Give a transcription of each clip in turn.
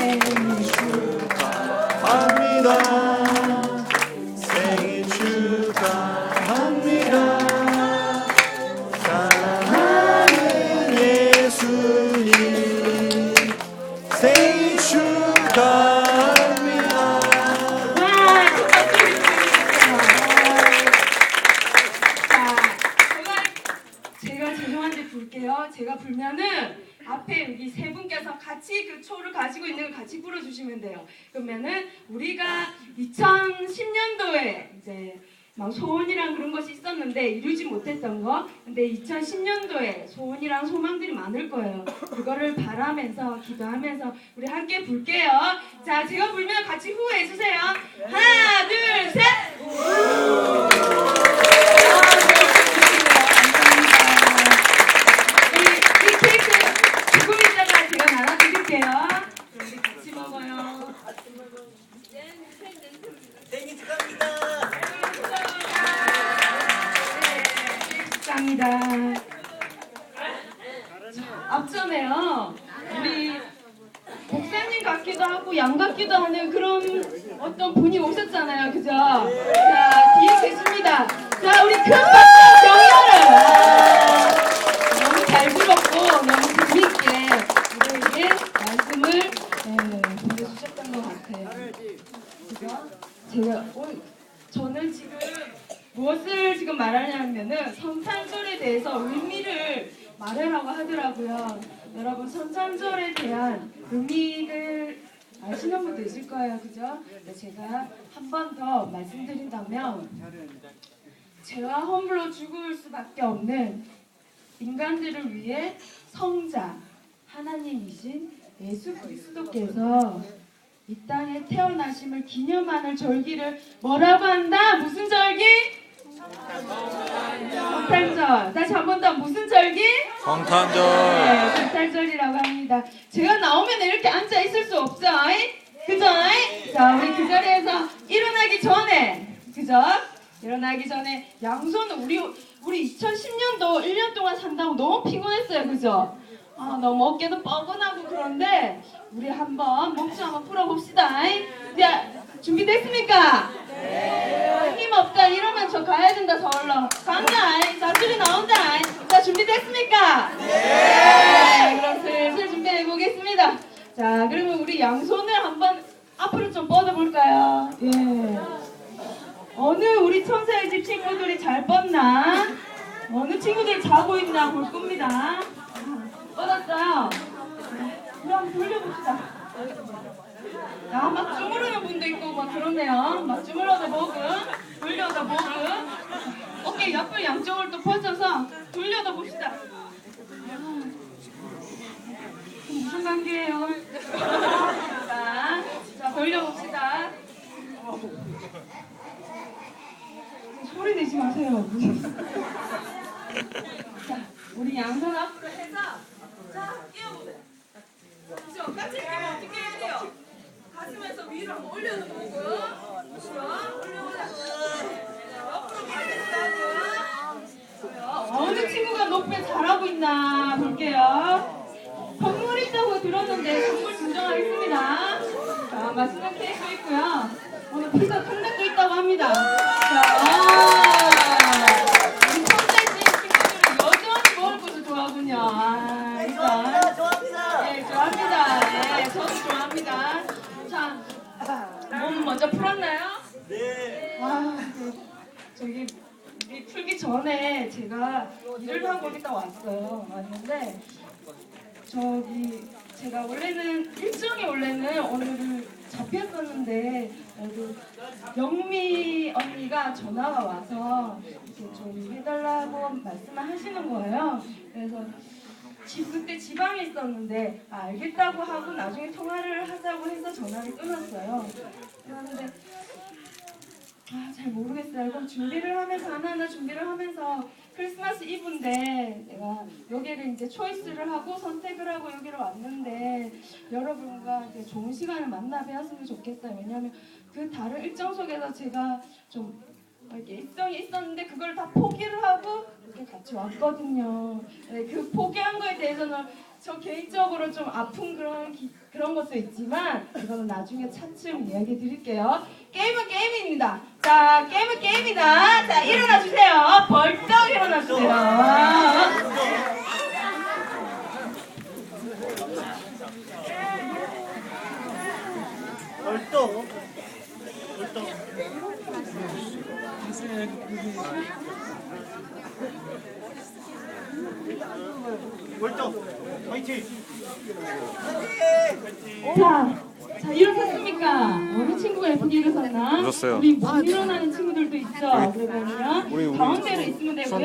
생일 축하합니다. 불면은 앞에 여기 세 분께서 같이 그 초를 가지고 있는 걸 같이 불어주시면 돼요. 그러면은 우리가 2010년도에 이제 막 소원이랑 그런 것이 있었는데 이루지 못했던 거. 근데 2010년도에 소원이랑 소망들이 많을 거예요. 그거를 바라면서 기도하면서 우리 함께 불게요. 자, 제가 불면 같이 후회해 주세요. 하나, 둘, 셋. 큰 박수 격려를! 아, 너무 잘 불었고 너무 재미있게 우리에게 말씀을 네, 보내주셨던 것 같아요. 그죠? 제가 어, 저는 지금 무엇을 지금 말하냐면은 성탄절에 대해서 의미를 말하라고 하더라고요. 여러분 성탄절에 대한 의미를 아시는 분도 있을 거예요, 그죠? 제가 한 번 더 말씀드린다면 죄와 허물로 죽을 수밖에 없는 인간들을 위해 성자 하나님이신 예수 그리스도께서 이 땅에 태어나심을 기념하는 절기를 뭐라고 한다? 무슨 절기? 성탄절. 다시 한 번 더 무슨 절기? 성탄절. 네, 성탄절이라고 합니다. 제가 나오면 이렇게 앉아 있을 수 없죠? 그죠? 자, 우리 그 자리에서 일어나기 전에, 그죠? 일어나기 전에 양손 우리 우리 2010년도 1년 동안 산다고 너무 피곤했어요, 그죠? 아, 너무 어깨도 뻐근하고 그런데 우리 한번 몸좀 한번 풀어봅시다. 자, 준비됐습니까? 네. 힘 없다 이러면 저 가야 된다 저걸로 간다 자줄이 나온다 자 준비됐습니까? 네 그럼 슬슬 준비해 보겠습니다 자 그러면 우리 양손을 한번 앞으로 좀 뻗어 볼까요? 예 어느 우리 천사의 집 친구들이 잘 뻗나 어느 친구들 자고 있나 볼 겁니다 뻗었어요 네, 그럼 돌려봅시다 야, 막 주무르는 분도 있고 막 그러네요. 막 주무러도 보고, 돌려도 보고, 어깨 옆을 양쪽을 또 뻗어서 돌려도 봅시다. 아, 무슨 관계예요? 자, 자 돌려봅시다. 내지 마세요. 자, 우리 양손 앞으로 해서, 자, 끼워보세요. 그죠? 같이 끼면 어떻게 해야 돼요? 가슴에서 위로 한번 올려는 보고 그죠? 올려보자 옆으로 가겠다고요 어느 친구가 높이 잘하고 있나 볼게요 선물 있다고 들었는데 선물 증정하겠습니다 자 맛있는 케이크 있고요 오늘 피자 톨렛도 있다고 합니다 자 우리 첫째 친구들은 여전히 먹을 것을 좋아하군요 아, 좋아합니다. 좋아합니다. 네, 좋아합니다. 네, 저도 좋아합니다. 자, 몸 먼저 풀었나요? 네. 아, 그, 저기 우리 풀기 전에 제가 일을 하고 있다 왔어요. 왔는데 저기 제가 원래는 일정이 원래는 오늘 잡혔었는데 어, 그 영미 언니가 전화가 와서 이렇게 좀 해달라고 말씀을 하시는 거예요. 그래서 지, 그때 지방에 있었는데 아, 알겠다고 하고 나중에 통화를 하자고 해서 전화를 끊었어요. 그런데 아, 잘 모르겠어요. 그럼 준비를 하면서 하나하나 준비를 하면서 크리스마스 이브인데 내가 여기를 이제 초이스를 하고 선택을 하고 여기로 왔는데 여러분과 이제 좋은 시간을 만나 뵈었으면 좋겠어요. 왜냐하면 그 다른 일정 속에서 제가 좀 이렇게 일정이 있었는데 그걸 다 포기를 왔거든요. 네, 그 포기한 거에 대해서는 저 개인적으로 좀 아픈 그런 기- 그런 것도 있지만 이거는 나중에 차츰 이야기 드릴게요. 게임은 게임입니다. 자, 게임은 게임이다. 자, 일어나 주세요. 벌떡 일어나 주세요. 벌떡. 화이팅. 자, 자 일어섰습니까? 어느 친구가 예쁘게 일어섰나? 일어섰어요. 우리 못 일어나는 친구들도 있죠. 그러면요 우리, 우리 가운데로 있으면 되고요.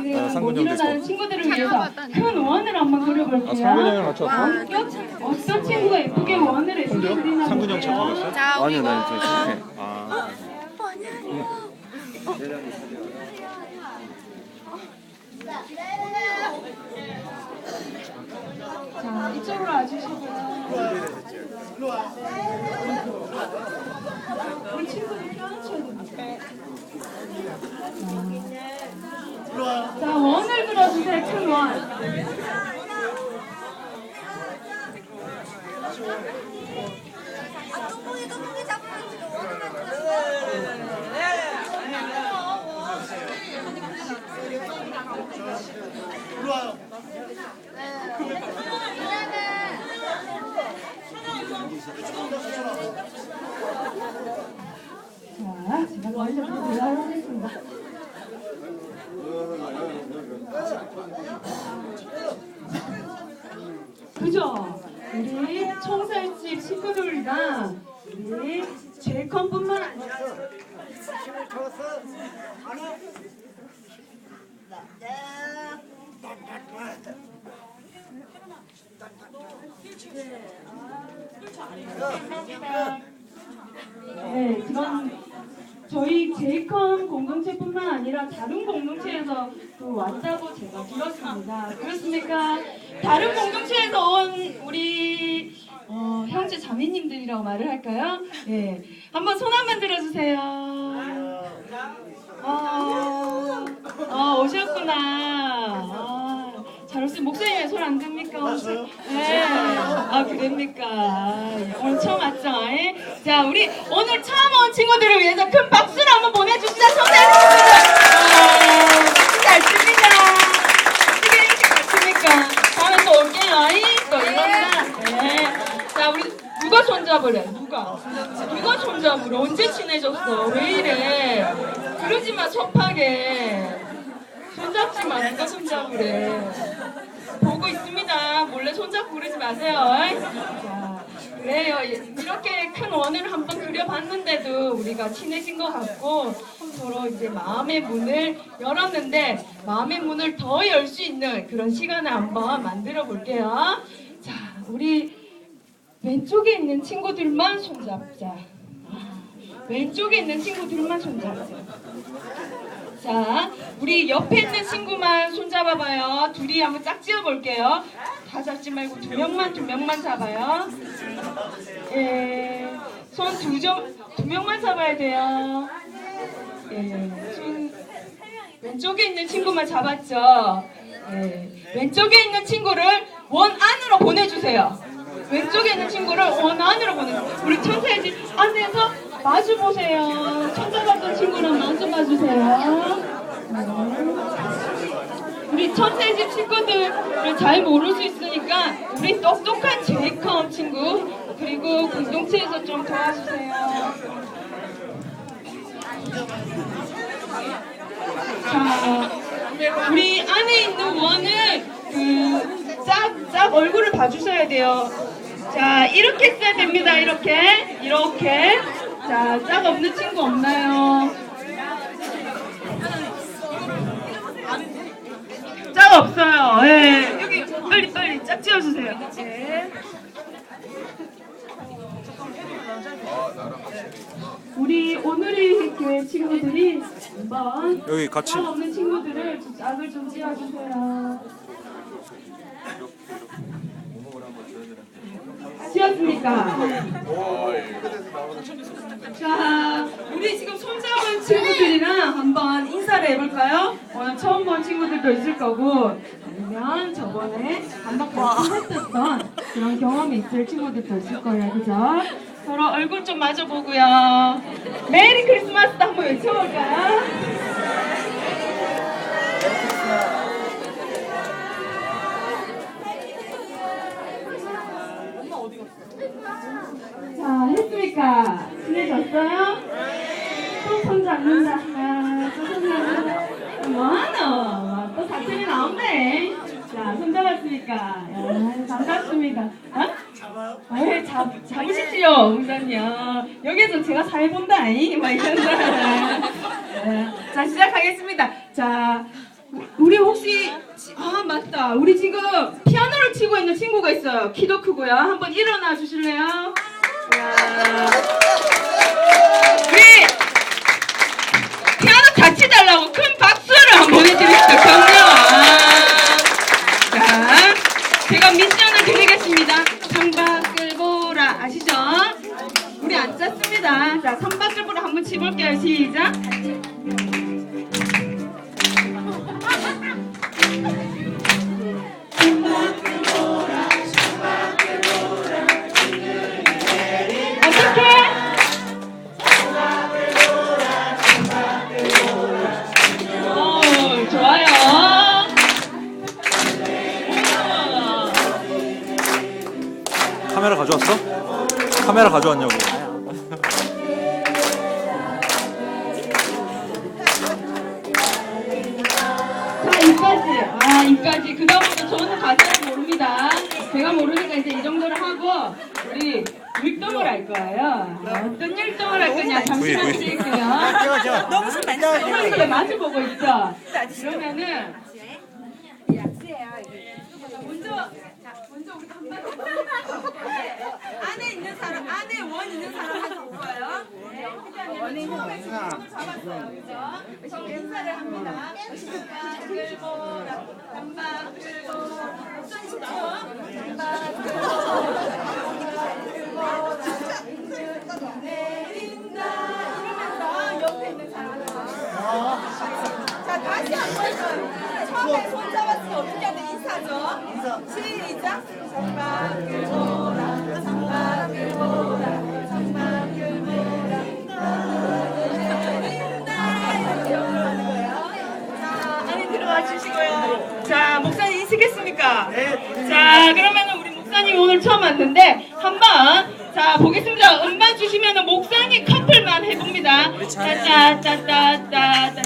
우리는 아, 못 형도 일어나는. 친구들을 위해서 큰 원을 한번 그려볼게요. 아, 상군 형이랑 같이 왔어? 어떤 친구가 예쁘게 원을 예쁘게 그리나 상군 형 볼게요. 찾아봤어요? 아니요, 나 이제 실패. 아, 자, 이쪽으로 와주시고요. 우리 친구들 껴안쳐야 됩니다. 자, 원을 그려주세요, 큰 원. 아, 똥콩이 똥콩이 잡으면 지금 원으로 그렸어. 들어와요. 자, 제가 먼저 대화를 하겠습니다. 그죠? 우리 청살집 식구들이랑 우리 제이컨뿐만 아니라 네, 그런 저희 제이컨 공동체뿐만 아니라 다른 공동체에서 또 왔다고 제가 들었습니다. 그렇습니까? 다른 공동체에서 온 우리 어, 형제 자매님들이라고 말을 할까요? 네, 한번 손 한번 들어주세요. 아, 아 오셨구나. 아, 잘 오신 목소리 왜 손 안 듭니까? 오늘? 네. 아 그럽니까? 예, 오늘 처음 왔죠? 예? 자 우리 오늘 처음 온 친구들을 위해서 큰 박수를 한번 보내주시다 선생님들. 아, 잘 씁니다. 어떻게 이렇게 잘 씁니까? 다음에 또 올게요. 이? 또 이겁니다. 네. 자 우리 누가 손잡으래? 누가? 누가 손잡으래? 언제 친해졌어? 왜 이래? 그러지 마 섭하게. 손잡지 마 누가 손잡으래? 보고 있습니다. 몰래 손잡고 그러지 마세요. 자, 그래요. 이렇게 큰 원을 한번 그려봤는데도 우리가 친해진 것 같고 서로 이제 마음의 문을 열었는데 마음의 문을 더 열 수 있는 그런 시간을 한번 만들어 볼게요. 자, 우리 왼쪽에 있는 친구들만 손잡자. 왼쪽에 있는 친구들만 손잡자. 자, 우리 옆에 있는 친구만 손잡아봐요. 둘이 한번 짝지어 볼게요. 다 잡지 말고 두 명만 두 명만 잡아요. 예, 손 두 점, 두 명만 잡아야 돼요. 예, 손 왼쪽에 있는 친구만 잡았죠. 예, 왼쪽에 있는 친구를 원 안으로 보내주세요. 왼쪽에 있는 친구를 원 안으로 보내주세요. 우리 천사의 집 안에서 마주 보세요. 천사받던 친구랑 마주 봐주세요. 네. 우리 천사의 집 친구들을 잘 모를 수 있으니까 우리 똑똑한 제이컵 친구 그리고 공동체에서 좀 도와주세요. 자, 우리 안에 있는 원을 그짝짝 얼굴을 봐주셔야 돼요. 자, 이렇게 써야 됩니다. 이렇게, 이렇게. 자, 짝 없는 친구 없나요? 짝 없어요. 예. 여기 빨리 빨리 짝 지어주세요. 예. 우리 오늘의 교회 친구들이 한번 여기 같이 짝 없는 친구들을 짝을 좀 지어주세요. 지었습니까? 자, 우리 지금 손잡은 친구들이랑 해볼까요? 오늘 처음 본 친구들도 있을 거고 아니면 저번에 한번 같이 했었던 그런 경험이 있을 친구들도 있을 거예요. 그죠? 서로 얼굴 좀 마주보고요. 메리 크리스마스도 한번 외쳐볼까요? 자, 했습니까? 또손 잡는다. 아, 또손 잡는다. 뭐하노? 또 사진이 나온대. 자, 손 잡았습니까? 야, 반갑습니다. 어? 잡아요? 아유, 잡, 잡으십시오, 웅단이요. 여기서 제가 잘 본다, 이? 막 이런다. 네. 자, 시작하겠습니다. 자, 우리 혹시, 아, 맞다. 우리 지금 피아노를 치고 있는 친구가 있어요. 키도 크고요. 한번 일어나 주실래요? 야. 안 짰습니다. 자, 보라 한번 치볼게요. 시작. 카메라 가져왔어? 카메라 가져왔냐고. 아, 이까지. 그 다음부터 저는 가사를 모릅니다. 제가 모르니까 이제 이 정도를 하고, 우리 율동을 할 거예요. 어떤 율동을 할 거냐, 잠시만 구이, 구이. 드릴게요. 너무 신나. 이렇게 마주 보고 있죠? 그러면은, 먼저, 먼저 우리 한 번. 안에 있는 사람, 안에 원 있는 사람 하고 올 거예요. 원이 처음에 손을 잡았어요. 그죠? 인사를 합니다. 자, 다시 한번 더. 처음에 손 잡았으면 어떻게 하든 인사죠. 주시고요. 네. 자, 그러면 우리 목사님 오늘 처음 왔는데 한번 자 보겠습니다. 음반 주시면 목사님 커플만 해봅니다. 짜짜짜짜짜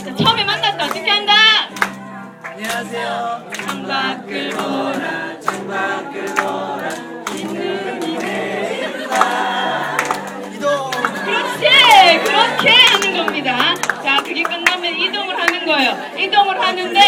이동을 하는데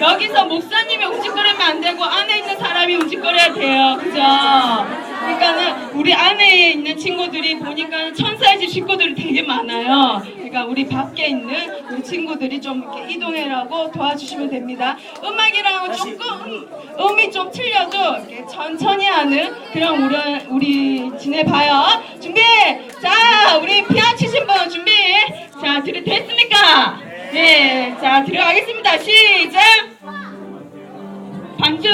여기서 목사님이 움직거리면 안 되고 안에 있는 사람이 움직거려야 돼요. 그죠? 그러니까는 우리 안에 있는 친구들이 보니까 천사의 집 식구들이 되게 많아요. 그러니까 우리 밖에 있는 우리 친구들이 좀 이렇게 이동해라고 도와주시면 됩니다. 음악이랑 조금 음, 음이 좀 틀려도 이렇게 천천히 하는 그런 우리, 우리 지내봐요. 준비! 자 우리 피아노 치신 분 준비! 자 들이 됐습니까 네 자 들어가겠습니다. 시작! 반주